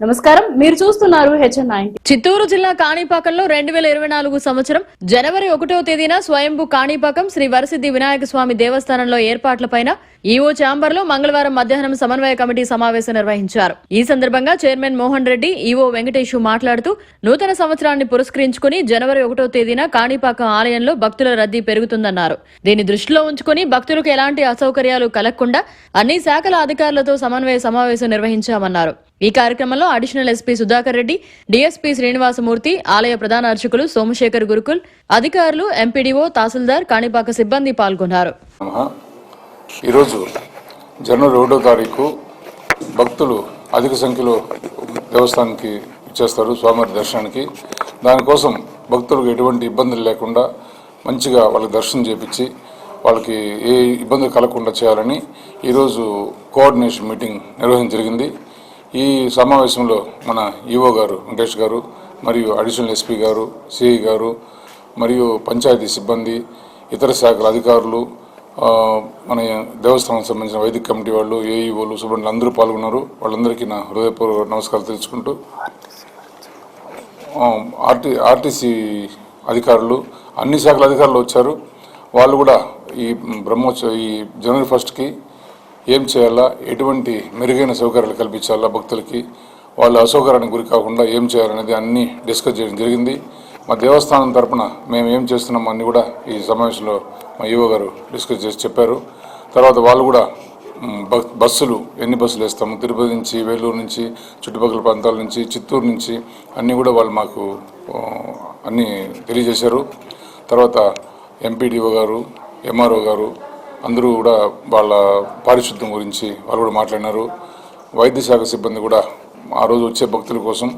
నమస్కారం. మీరు చూస్తున్నారు హెచ్ఎన్ చిత్తూరు జిల్లా కాణిపాకంలో రెండు వేల ఇరవై నాలుగు సంవత్సరం జనవరి ఒకటో తేదీన స్వయంభూ కాణిపాకం శ్రీ వరసిద్ధి వినాయక స్వామి దేవస్థానంలో ఏర్పాట్లపైన ఈవో ఛాంబర్లో మంగళవారం మధ్యాహ్నం సమన్వయ కమిటీ సమావేశం నిర్వహించారు. ఈ సందర్భంగా చైర్మన్ మోహన్ రెడ్డి ఈఓ వెంకటేష్ మాట్లాడుతూ నూతన సంవత్సరాన్ని పురస్కరించుకుని జనవరి ఒకటో తేదీన కాణిపాకం ఆలయంలో భక్తుల రద్దీ పెరుగుతుందన్నారు. దీన్ని దృష్టిలో ఉంచుకుని భక్తులకు ఎలాంటి అసౌకర్యాలు కలగకుండా అన్ని శాఖల అధికారులతో సమన్వయ సమావేశం నిర్వహించామన్నారు. ఈ కార్యక్రమంలో additional SP Sudhakar Reddy DSP Srinivasamurthy ఆలయ ప్రధాన అర్చకులు సోమశేఖర్ గురుకుల్ అధికారులు ఎంపీడీఓ తహసీల్దార్ కాణిపాక సిబ్బంది పాల్గొన్నారు. ఈరోజు జనవరి ఒకటో తారీఖు భక్తులు అధిక సంఖ్యలో దేవస్థానానికి ఇచ్చేస్తారు స్వామివారి దర్శనానికి. దానికోసం భక్తులకు ఎటువంటి ఇబ్బందులు లేకుండా మంచిగా వాళ్ళకి దర్శనం చేపించి వాళ్ళకి ఏ ఇబ్బందులు కలగకుండా చేయాలని ఈరోజు కోఆర్డినేషన్ మీటింగ్ నిర్వహించడం జరిగింది. ఈ సమావేశంలో మన ఈఓ గారు వెంకటేష్ గారు మరియు అడిషనల్ ఎస్పీ గారు సిఐ గారు మరియు పంచాయతీ సిబ్బంది ఇతర శాఖల అధికారులు మన దేవస్థానం సంబంధించిన వైదిక కమిటీ వాళ్ళు ఏఈఓలు సుబ్రహ్మణ్యులు అందరూ పాల్గొన్నారు. వాళ్ళందరికీ నా హృదయపూర్వక నమస్కారాలు తెలుసుకుంటూ ఆర్టీ ఆర్టీసీ అధికారులు అన్ని శాఖల అధికారులు వచ్చారు. వాళ్ళు కూడా ఈ బ్రహ్మోత్సవ ఈ జనవరి ఫస్ట్కి ఏం చేయాలా? ఎటువంటి మెరుగైన సౌకర్యాలు కల్పించాలా భక్తులకి? వాళ్ళు అసౌకర్యానికి గురి కాకుండా ఏం చేయాలనేది అన్నీ డిస్కస్ చేయడం జరిగింది. మా దేవస్థానం తరపున మేము ఏం చేస్తున్నాం అన్నీ కూడా ఈ సమావేశంలో మా ఈవో గారు డిస్కస్ చేసి చెప్పారు. తర్వాత వాళ్ళు కూడా బ- బస్సులు ఎన్ని బస్సులు వేస్తాము? తిరుపతి నుంచి వేలూరు నుంచి చుట్టుపక్కల ప్రాంతాల నుంచి చిత్తూరు నుంచి అన్నీ కూడా వాళ్ళు మాకు అన్నీ తెలియజేశారు. తర్వాత ఎంపీడీఓ గారు ఎంఆర్ఓ గారు అందరూ కూడా వాళ్ళ పారిశుద్ధ్యం గురించి వాళ్ళు కూడా మాట్లాడినారు. వైద్య శాఖ సిబ్బంది కూడా ఆ రోజు వచ్చే భక్తుల కోసం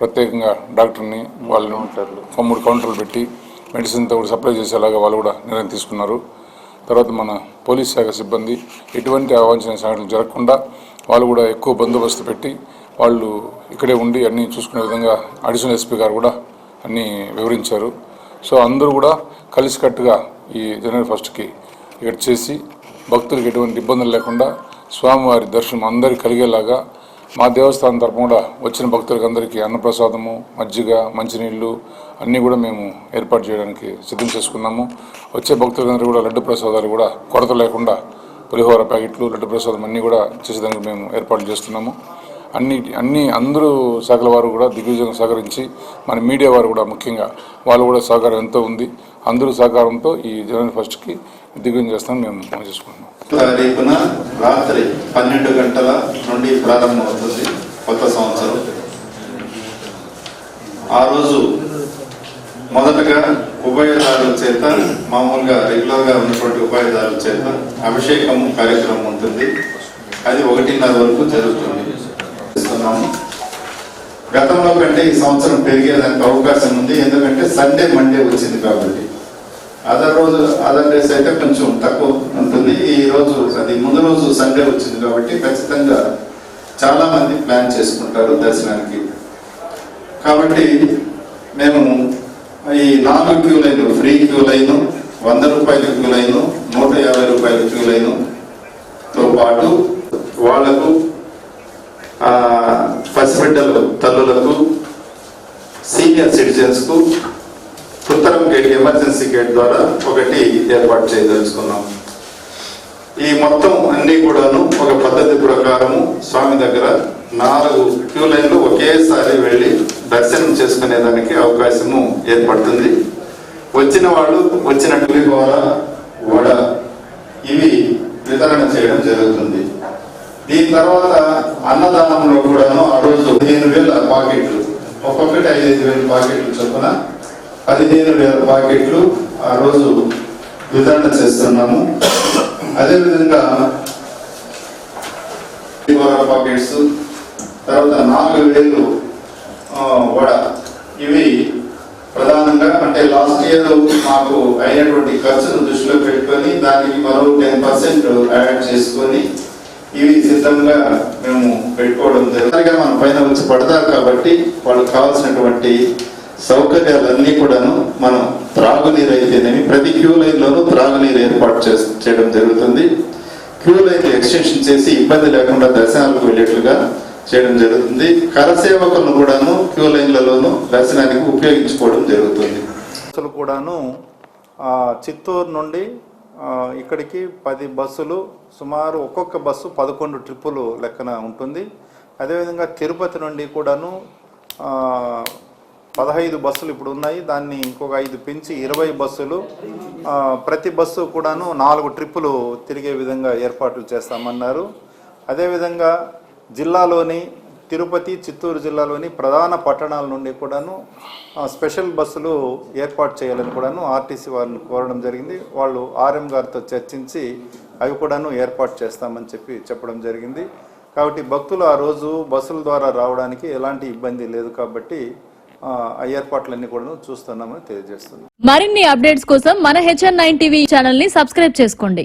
ప్రత్యేకంగా డాక్టర్ని వాళ్ళని మూడు కౌంటర్లు పెట్టి మెడిసిన్తో కూడా సప్లై చేసేలాగా వాళ్ళు కూడా నిర్ణయం తీసుకున్నారు. తర్వాత మన పోలీస్ శాఖ సిబ్బంది ఎటువంటి అవాంఛనీయ సంఘటనలు జరగకుండా వాళ్ళు కూడా ఎక్కువ బందోబస్తు పెట్టి వాళ్ళు ఇక్కడే ఉండి అన్నీ చూసుకునే విధంగా అడిషనల్ ఎస్పీ గారు కూడా అన్నీ వివరించారు. సో అందరూ కూడా కలిసికట్టుగా ఈ జనవరి ఫస్ట్కి ఇక్కడ చేసి భక్తులకు ఎటువంటి ఇబ్బందులు లేకుండా స్వామివారి దర్శనం అందరికీ కలిగేలాగా మా దేవస్థానం తరఫున కూడా వచ్చిన భక్తులకు అందరికీ అన్నప్రసాదము మజ్జిగ మంచినీళ్ళు అన్నీ కూడా మేము ఏర్పాటు చేయడానికి సిద్ధం చేసుకున్నాము. వచ్చే భక్తులందరూ కూడా లడ్డు ప్రసాదాలు కూడా కొరత లేకుండా పులిహోర ప్యాకెట్లు లడ్డు ప్రసాదం అన్నీ కూడా చేసేదానికి మేము ఏర్పాటు చేస్తున్నాము. అన్ని అన్ని అందరూ శాఖల వారు కూడా దిగ్విజయం సహకరించి మన మీడియా వారు కూడా ముఖ్యంగా వాళ్ళు కూడా సహకారం ఎంతో ఉంది. అందరూ సహకారంతో ఈ జనవరి ఫస్ట్కి దిగ్విజయం చేస్తామని మేము మనం చేసుకుంటున్నాం. రాత్రి పన్నెండు గంటల నుండి ప్రారంభమవుతుంది కొత్త సంవత్సరం. ఆ రోజు మొదటగా ఉభయదారుల చేత మామూలుగా రెగ్యులర్గా ఉన్నటువంటి ఉభయదారుల చేత అభిషేకం కార్యక్రమం ఉంటుంది. అది ఒకటిన్నర వరకు జరుగుతుంది. గతంలో కంటే ఈ సంవత్సరం పెరిగేదానికి అవకాశం ఉంది. ఎందుకంటే సండే మండే వచ్చింది కాబట్టి. అదర్ రోజు అదర్ డేస్ అయితే కొంచెం తక్కువ ఉంటుంది. ఈ రోజు అది ముందు రోజు సండే వచ్చింది కాబట్టి ఖచ్చితంగా చాలా మంది ప్లాన్ చేసుకుంటారు దర్శనానికి. కాబట్టి మేము ఈ నాలుగు queue line free queue line వంద రూపాయల క్యూ లైన్ నూట యాభై రూపాయల క్యూ లైన్తో పాటు వాళ్ళకు ఆ, పసిబిడ్డలు తల్లులకు senior citizens Sundaram gate emergency gate ద్వారా ఒకటి ఏర్పాటు చేయదలుచుకున్నాం. ఈ మొత్తం అన్ని కూడాను ఒక పద్ధతి ప్రకారము స్వామి దగ్గర నాలుగు క్యూ లైన్లు ఒకేసారి వెళ్ళి దర్శనం చేసుకునేదానికి అవకాశము ఏర్పడుతుంది. వచ్చిన వాళ్ళు వచ్చిన పులిహోర వడ ఇవి వితరణ చేయడం జరుగుతుంది. దీని తర్వాత అన్నదానంలో కూడాను ఆ రోజు పదిహేను వేల పాకెట్లు ఒక్కొక్కటి ఐదైదు వేల పాకెట్లు చొప్పున పదిహేను వేల పాకెట్లు ఆ రోజు వితరణ చేస్తున్నాము. అదేవిధంగా ప్యాకెట్స్ పాకెట్స్ తర్వాత నాలుగు వేలు వడ. ఇవి ప్రధానంగా అంటే లాస్ట్ ఇయర్ మాకు అయినటువంటి ఖర్చును దృష్టిలో పెట్టుకొని దానికి మరో టెన్ పర్సెంట్ యాడ్ చేసుకొని ఇవి సిద్ధంగా మేము పెట్టుకోవడం జరిగింది. మన పైన వచ్చి పడతారు కాబట్టి వాళ్ళకి కావాల్సినటువంటి సౌకర్యాలన్నీ కూడాను మనం త్రాగునీరు అయితేనేమి ప్రతి క్యూ లైన్లోనూ త్రాగునీరు ఏర్పాటు చేయడం జరుగుతుంది. క్యూ లైన్ ఎక్స్టెన్షన్ చేసి ఇబ్బంది లేకుండా దర్శనాలకు వెళ్ళేట్లుగా చేయడం జరుగుతుంది. కరసేవకులను కూడాను క్యూ లైన్లలోనూ దర్శనానికి ఉపయోగించుకోవడం జరుగుతుంది. బస్సులు కూడాను చిత్తూరు నుండి ఇక్కడికి పది బస్సులు సుమారు ఒక్కొక్క బస్సు పదకొండు ట్రిప్పులు లెక్కన ఉంటుంది. అదేవిధంగా తిరుపతి నుండి కూడాను పదహైదు బస్సులు ఇప్పుడు ఉన్నాయి. దాన్ని ఇంకొక ఐదు పెంచి ఇరవై బస్సులు ప్రతి బస్సు కూడాను నాలుగు ట్రిప్పులు తిరిగే విధంగా ఏర్పాట్లు చేస్తామన్నారు. అదేవిధంగా జిల్లాలోని తిరుపతి చిత్తూరు జిల్లాలోని ప్రధాన పట్టణాల నుండి కూడాను స్పెషల్ బస్సులు ఏర్పాటు చేయాలని కూడాను ఆర్టీసీ వారిని కోరడం జరిగింది. వాళ్ళు ఆర్ఎం గారితో చర్చించి అవి కూడాను ఏర్పాటు చేస్తామని చెప్పి చెప్పడం జరిగింది. కాబట్టి భక్తులు ఆ రోజు బస్సుల ద్వారా రావడానికి ఎలాంటి ఇబ్బంది లేదు కాబట్టి ఏర్పాట్లన్నీ కూడా చూస్తున్నామని తెలియజేస్తున్నాం. మరిన్ని అప్డేట్స్ కోసం మన హెచ్ఎన్ నైన్ టీవీ ఛానల్ని సబ్స్క్రైబ్ చేసుకోండి.